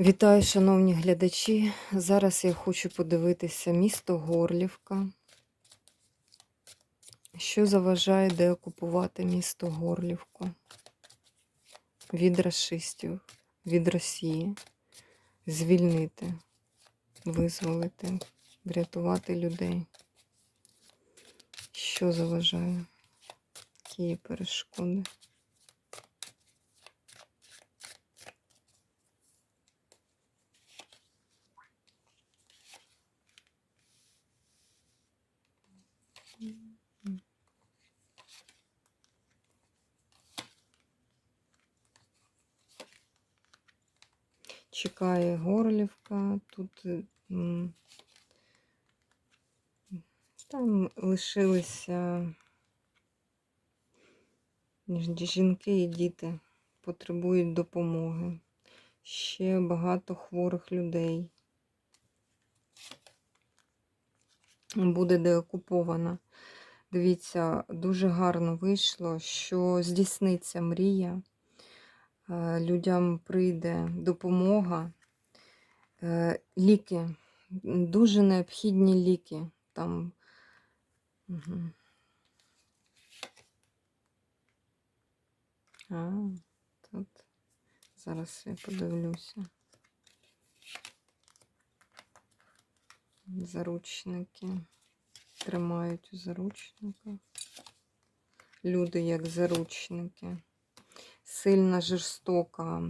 Вітаю, шановні глядачі. Зараз я хочу подивитися місто Горлівка. Що заважає деокупувати місто Горлівку від расистів, від Росії, звільнити, визволити, врятувати людей. Що заважає? Які є перешкоди? Чекає Горлівка. Тут е, там лишилися жінки і діти потребують допомоги. Ще багато хворих людей. Буде деокупована. Дивіться, дуже гарно вийшло, що здійсниться мрія. Е, Людям прийде допомога, Е, ліки, дуже необхідні ліки. Там. А, тут. Зараз я подивлюся. Заручники. Тримають у заручниках. Люди як заручники. Сильна, жорстока.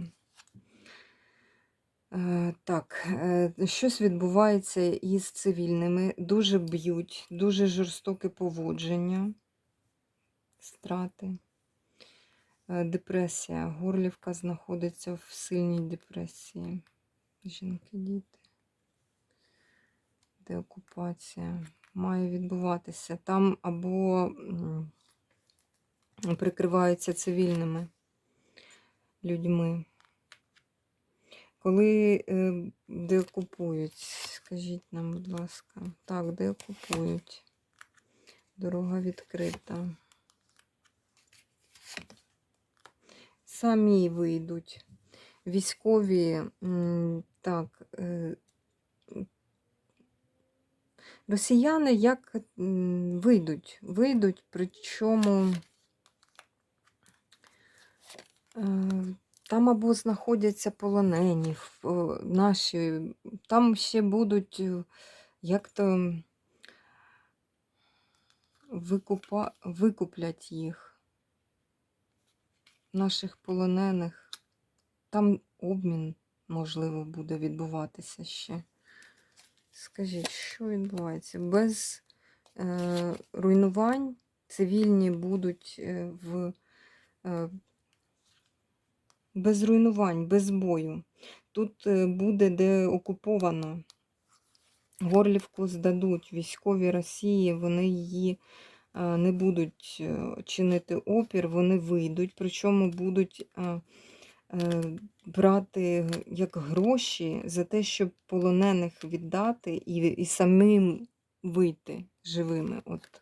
Е, Так, е, щось відбувається із цивільними. Дуже б'ють, дуже жорстоке поводження, страти, Е, депресія. Горлівка знаходиться в сильній депресії. Жінки, діти. Деокупація має відбуватися. Там або прикриваються цивільними людьми. Коли е, деокупують, скажіть нам, будь ласка. Так, деокупують. Дорога відкрита. Самі вийдуть. Військові, так, е, росіяни як вийдуть, вийдуть, причому там або знаходяться полонені, е, наші, там ще будуть е, як-то викупа, викуплять їх, наших полонених. Там обмін, можливо, буде відбуватися ще. Скажіть, що відбувається? Без е, руйнувань цивільні будуть е, в. Е, без руйнувань, без бою. Тут е, буде де окуповано. Горлівку здадуть військові Росії, вони її е, не будуть е, чинити опір, вони вийдуть, причому будуть брати як гроші за те, щоб полонених віддати і, і самим вийти живими. От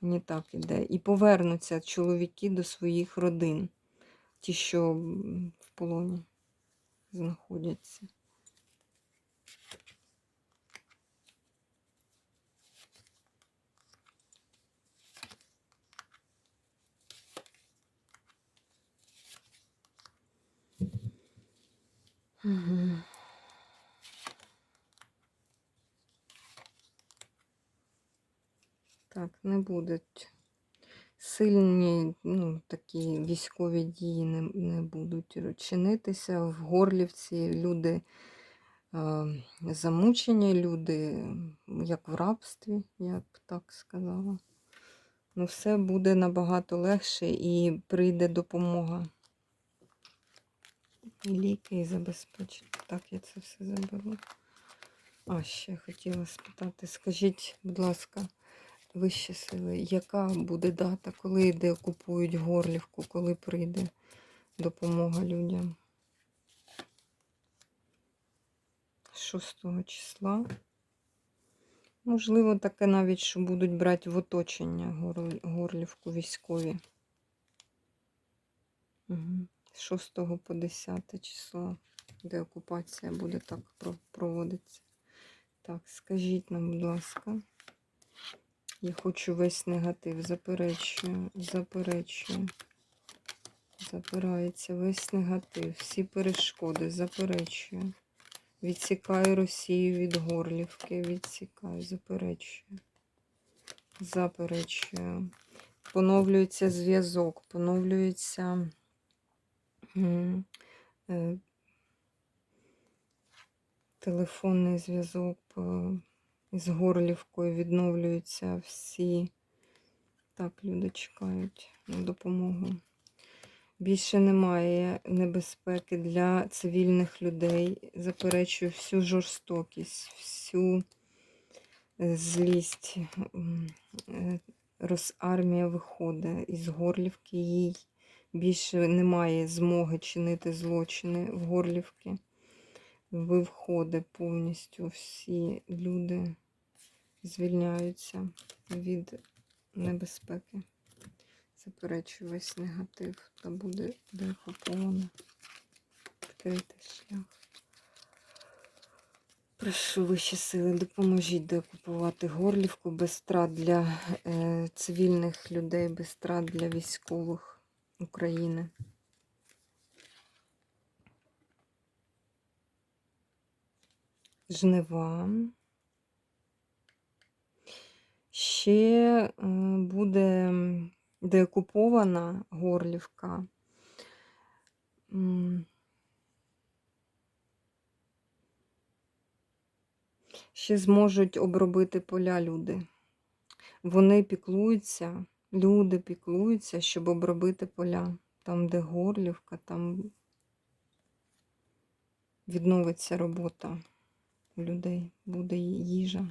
мені так іде. І повернуться чоловіки до своїх родин, ті, що в полоні знаходяться. Мгм. Так, не будуть сильні, ну, такі військові дії не, не будуть чинитися. В Горлівці люди е, замучені, люди, як в рабстві, я б так сказала. Ну, все буде набагато легше і прийде допомога. І ліки, і забезпечення. Так, я це все заберу. А, ще хотіла спитати, скажіть, будь ласка, вищі сили, яка буде дата, коли йде окупують Горлівку, коли прийде допомога людям? 6 числа. Можливо, таке навіть, що будуть брати в оточення Горлівку військові. Угу. 6 по 10 число деокупація буде так про- проводитися. Так, скажіть нам, будь ласка. Я хочу весь негатив. Заперечую, заперечую. Забирається весь негатив, всі перешкоди, заперечую. Відсікаю Росію від Горлівки, відсікаю, заперечую. Заперечую. Поновлюється зв'язок, поновлюється е, телефонний зв'язок е, з Горлівкою, відновлюються всі. Так, люди чекають на допомогу. Більше немає небезпеки для цивільних людей. Заперечую всю жорстокість, всю злість. Е, Росармія виходить із Горлівки. Їй більше немає змоги чинити злочини в Горлівки. Виходить повністю всі люди звільняються від небезпеки. Заперечую весь негатив та буде деокуповано. Відкрити шлях. Прошу вищі сили, допоможіть деокупувати Горлівку без страт для е, цивільних людей, без страт для військових України. Жнива. Ще е, буде деокупована Горлівка. Ще зможуть обробити поля люди. Вони піклуються, люди піклуються, щоб обробити поля. Там, де Горлівка, там відновиться робота у людей, буде їжа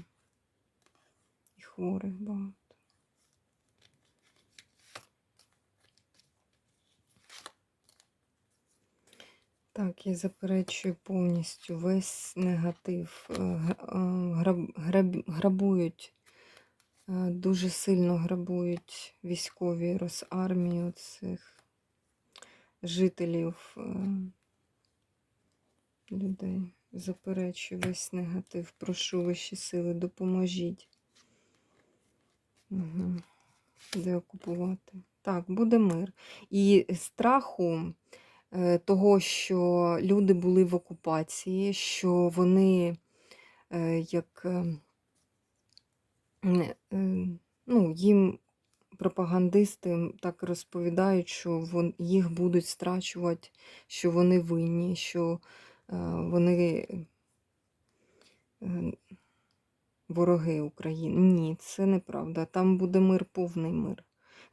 і хворих багато. Так, я заперечую повністю весь негатив. Е, е, граб- граб- Грабують, е, дуже сильно грабують військові Росармії цих жителів людей. Заперечую весь негатив. Прошу вищі сили, допоможіть. Угу. Де окупувати? Так, буде мир. І страху е, того, що люди були в окупації, що вони е, як е, ну, їм пропагандисти так розповідають, що їх будуть страчувати, що вони винні, що вони е, вороги України. Ні, це неправда. Там буде мир, повний мир.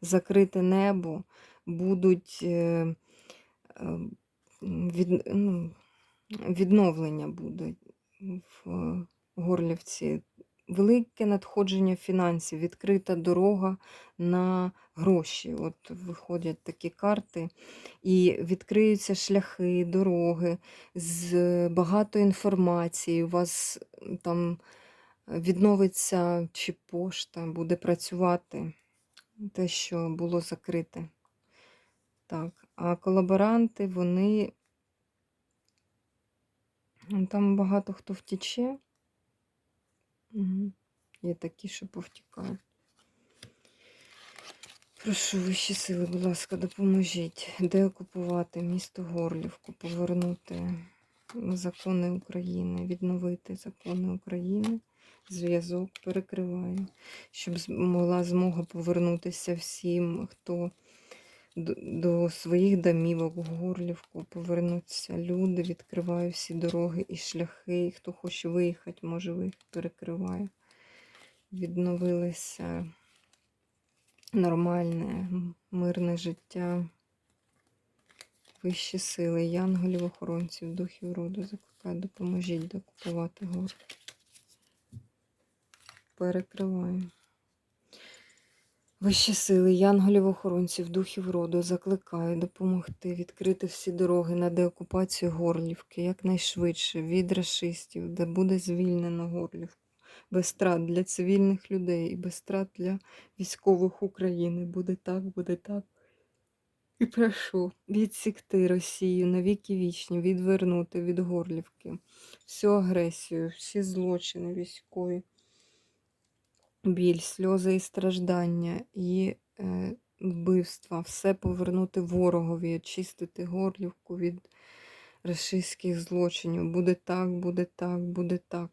Закрите небо, будуть е, е, від, ну, відновлення буде в е, Горлівці. Велике надходження фінансів, відкрита дорога на гроші. От виходять такі карти, і відкриються шляхи, дороги з багато інформації. У вас там відновиться чи пошта, буде працювати те, що було закрите. Так, а колаборанти, вони там багато хто втіче. Угу. Є такі, що повтікають. Прошу вищі сили, будь ласка, допоможіть. Де окупувати місто Горлівку, повернути закони України, відновити закони України, зв'язок перекриваю, щоб могла змога повернутися всім, хто до, своїх домівок в Горлівку, повернуться люди, відкриваю всі дороги і шляхи. і Хто хоче виїхати, може виїхати, перекриваю. Відновилися нормальне, мирне життя. Вищі сили, янголів, охоронців, духів роду закликаю, допоможіть докупувати гору. Перекриваю. Вищі сили, янголів, охоронців, духів роду закликаю допомогти відкрити всі дороги на деокупацію Горлівки якнайшвидше від рашистів, де буде звільнено Горлівку. Без страт для цивільних людей і без страт для військових України. Буде так, буде так. І прошу відсікти Росію на віки вічні, відвернути від Горлівки всю агресію, всі злочини військові, біль, сльози і страждання, і е, вбивства, все повернути ворогові, очистити Горлівку від рашистських злочинів. Буде так, буде так, буде так.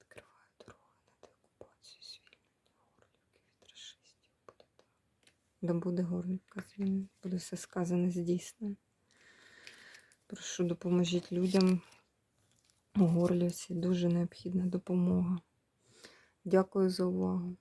Відкриваю дорогу на деокупацію, звільнення Горлівки від рашистів. Да буде Горлівка звільнена, буде все сказане здійснено. Прошу, допоможіть людям у Горлівці. Дуже необхідна допомога. Дякую за увагу.